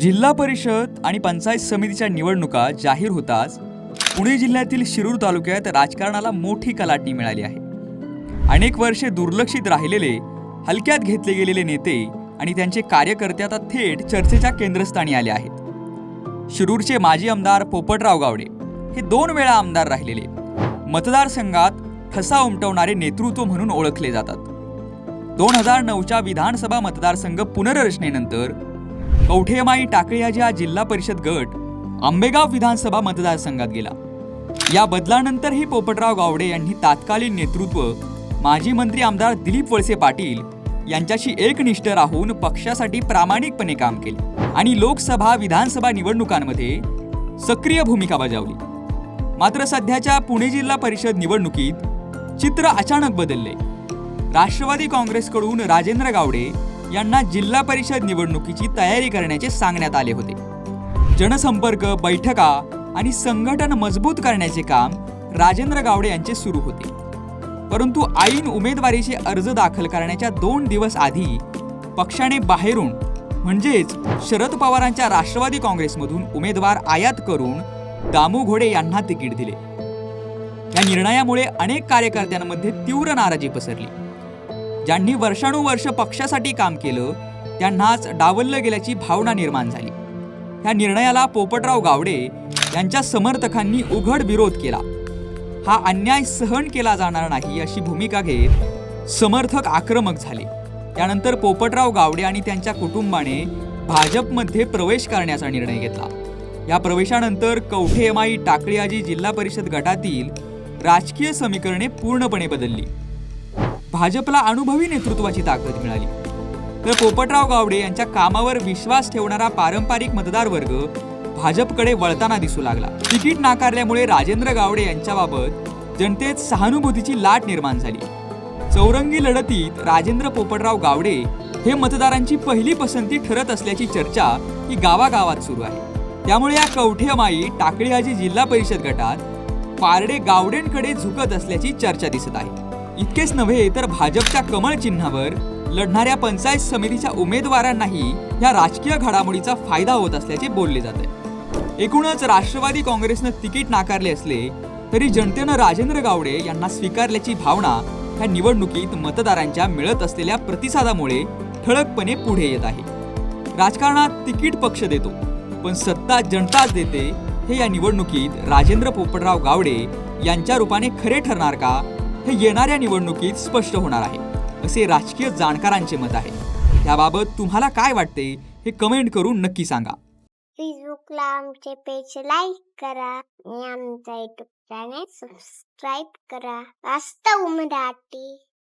जिल्हा परिषद आणि पंचायत समितीच्या निवडणुका जाहीर होताच पुणे जिल्ह्यातील शिरूर तालुक्यात राजकारणाला मोठी कलाटणी मिळाली आहे. अनेक वर्षे दुर्लक्षित राहिलेले हलक्यात घेतले गेलेले नेते आणि त्यांचे कार्यकर्ते आता थेट चर्चेच्या केंद्रस्थानी आले आहेत. शिरूरचे माजी आमदार पोपटराव गावडे हे दोन वेळा आमदार राहिलेले. मतदारसंघात ठसा उमटवणारे नेतृत्व म्हणून ओळखले जातात. दोन हजार नऊच्या विधानसभा मतदारसंघ पुनर्रचनेनंतर कवठेमाई टाकळियाजी हा जिल्हा परिषद गट आंबेगाव विधानसभा मतदारसंघात गेला. या बदलानंतरही पोपटराव गावडे यांनी तात्कालीन नेतृत्व माजी मंत्री आमदार दिलीप वळसे पाटील यांच्याशी एकनिष्ठ राहून पक्षासाठी प्रामाणिकपणे काम केले आणि लोकसभा विधानसभा निवडणुकांमध्ये सक्रिय भूमिका बजावली. मात्र सध्याच्या पुणे जिल्हा परिषद निवडणुकीत चित्र अचानक बदलले. राष्ट्रवादी काँग्रेसकडून राजेंद्र गावडे यांना जिल्हा परिषद निवडणुकीची तयारी करण्याचे सांगण्यात आले होते. जनसंपर्क बैठका आणि संघटन मजबूत करण्याचे काम राजेंद्र गावडे यांचे सुरू होते. परंतु ऐन उमेदवारीचे अर्ज दाखल करण्याच्या दोन दिवस आधी पक्षाने बाहेरून म्हणजेच शरद पवारांच्या राष्ट्रवादी काँग्रेसमधून उमेदवार आयात करून दामू घोडे यांना तिकीट दिले. या निर्णयामुळे अनेक कार्यकर्त्यांमध्ये तीव्र नाराजी पसरली. ज्यांनी वर्षानुवर्ष पक्षासाठी काम केलं त्यांनाच डावललं गेल्याची भावना निर्माण झाली. या निर्णयाला पोपटराव गावडे यांच्या समर्थकांनी उघड विरोध केला. हा अन्याय सहन केला जाणार नाही अशी भूमिका घेत समर्थक आक्रमक झाले. त्यानंतर पोपटराव गावडे आणि त्यांच्या कुटुंबाने भाजपमध्ये प्रवेश करण्याचा निर्णय घेतला. या प्रवेशानंतर कवठेमाई टाकळियाजी जिल्हा परिषद गटातील राजकीय समीकरणे पूर्णपणे बदलली. भाजपला अनुभवी नेतृत्वाची ताकद मिळाली. तर पोपटराव गावडे यांच्या कामावर विश्वास ठेवणारा पारंपरिक मतदार वर्ग भाजपकडे वळताना दिसू लागला. तिकीट नाकारल्यामुळे राजेंद्र गावडे यांच्याबाबत जनतेत सहानुभूतीची लाट निर्माण झाली. चौरंगी लढतीत राजेंद्र पोपटराव गावडे हे मतदारांची पहिली पसंती ठरत असल्याची चर्चा ही गावागावात सुरू आहे. त्यामुळे या कवठेमाई टाकळीहाजी जिल्हा परिषद गटात पारडे गावडेंकडे झुकत असल्याची चर्चा दिसत आहे. इतकेच नव्हे तर भाजपच्या कमळ चिन्हावर लढणाऱ्या पंचायत समितीच्या उमेदवारांनाही या राजकीय घडामोडीचा फायदा होत असल्याचे बोलले जाते एकूणच राष्ट्रवादी काँग्रेसनं तिकीट नाकारले असले तरी जनतेनं राजेंद्र गावडे यांना स्वीकारल्याची भावना ह्या निवडणुकीत मतदारांच्या मिळत असलेल्या प्रतिसादामुळे ठळकपणे पुढे येत आहे. राजकारणात तिकीट पक्ष देतो पण सत्ता जनताच देते हे या निवडणुकीत राजेंद्र पोपटराव गावडे यांच्या रूपाने खरे ठरणार का? हे येणाऱ्या निवडणुकीत स्पष्ट होणार आहे. असे राजकीय जाणकारांचे मत आहे. याबाबत तुम्हाला काय वाटते हे कमेंट करून नक्की सांगा. फेसबुकला आमचे पेज लाईक करा आणि आमचा युट्यूब चॅनेल सबस्क्राईब करा. वास्तव मराठी.